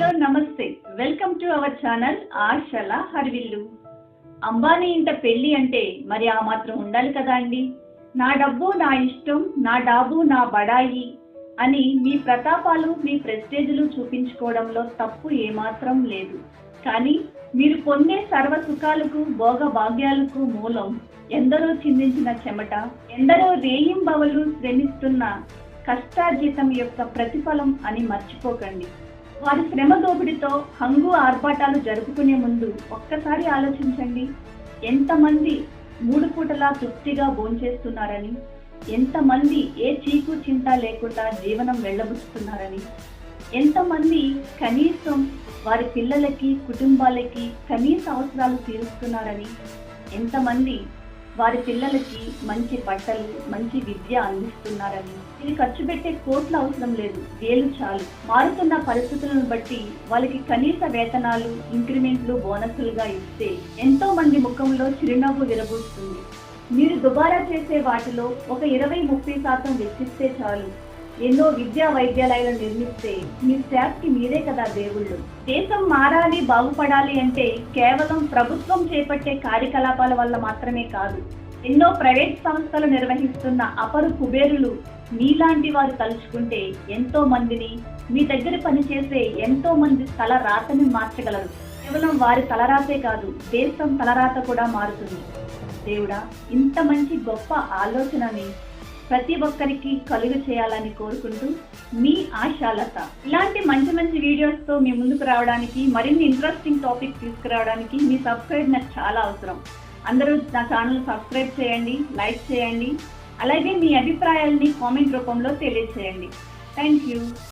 Hello నమస్తే. Welcome to our channel ఆశల హరివిల్లు. అంబానీ ఇంట పెళ్ళి అంటే మరి ఆ మాత్రం ఉండాలి కదా అండి? నా డబ్బు నా ఇష్టం నా డాబు నా బడాయి అని మీ ప్రతాపాలు మీ ప్రెస్టేజ్లు చూపించుకోవడంలో తప్పు ఏమాత్రం లేదు. కానీ మీరు పొందే సర్వ సుఖాలకు భోగ భాగ్యాలకు మూలం ఎందరో చిందించిన చెమట ఎందరో రేయింబవలు శ్రమిస్తున్న కష్టార్జితం యొక్క ప్రతిఫలం అని మర్చిపోకండి. వారి శ్రమ దోపిడితో హంగు ఆర్భాటాలు జరుపుకునే ముందు ఒక్కసారి ఆలోచించండి. ఎంతమంది మూడు పూటలా తృప్తిగా భోంచేస్తున్నారని ఎంతమంది ఏ చీకు చింత లేకుండా జీవనం వెళ్ళబుచ్చుతున్నారని ఎంతమంది కనీసం వారి పిల్లలకి కుటుంబాలకి కనీస అవసరాలు తీరుస్తున్నారని ఎంతమంది వారి పిల్లలకి మంచి బట్టలు మంచి విద్య అందిస్తున్నారని. ఇది ఖర్చు పెట్టే కోట్లు అవసరం లేదు. వేలు చాలు. మారుతున్న పరిస్థితులను బట్టి వాళ్ళకి కనీస వేతనాలు ఇంక్రిమెంట్లు బోనస్లుగా ఇస్తే ఎంతో మంది ముఖంలో చిరునవ్వు విరబూస్తుంది. మీరు దుబారా చేసే వాటిలో ఒక ఇరవై ముప్పై శాతం వెచ్చిస్తే చాలు. ఎన్నో విద్యా వైద్యాలయాలు నిర్మిస్తే మీ స్టాఫ్కి మీరే కదా దేవుళ్ళు. దేశం మారాలి బాగుపడాలి అంటే కేవలం ప్రభుత్వం చేపట్టే కార్యకలాపాల వల్ల మాత్రమే కాదు ఎన్నో ప్రైవేట్ సంస్థలు నిర్వహిస్తున్న అపరు కుబేరులు మీలాంటి వారు తలుచుకుంటే ఎంతో మందిని మీ దగ్గర పనిచేసే ఎంతో మంది తల రాతని మార్చగలరు. కేవలం వారి తలరాతే కాదు దేశం తలరాత కూడా మారుతుంది. దేవుడా ఇంత మంచి గొప్ప ఆలోచనని ప్రతి ఒక్కరికి కలుగు చేయాలని కోరుకుంటూ మీ ఆశాలత. ఇలాంటి మంచి మంచి వీడియోస్తో మీ ముందుకు రావడానికి మరిన్ని ఇంట్రెస్టింగ్ టాపిక్ తీసుకురావడానికి మీ సబ్స్క్రైబ్ నాకు చాలా అవసరం. అందరూ నా ఛానల్ సబ్స్క్రైబ్ చేయండి లైక్ చేయండి. అలాగే మీ అభిప్రాయాల్ని కామెంట్ రూపంలో తెలియజేయండి థ్యాంక్ యూ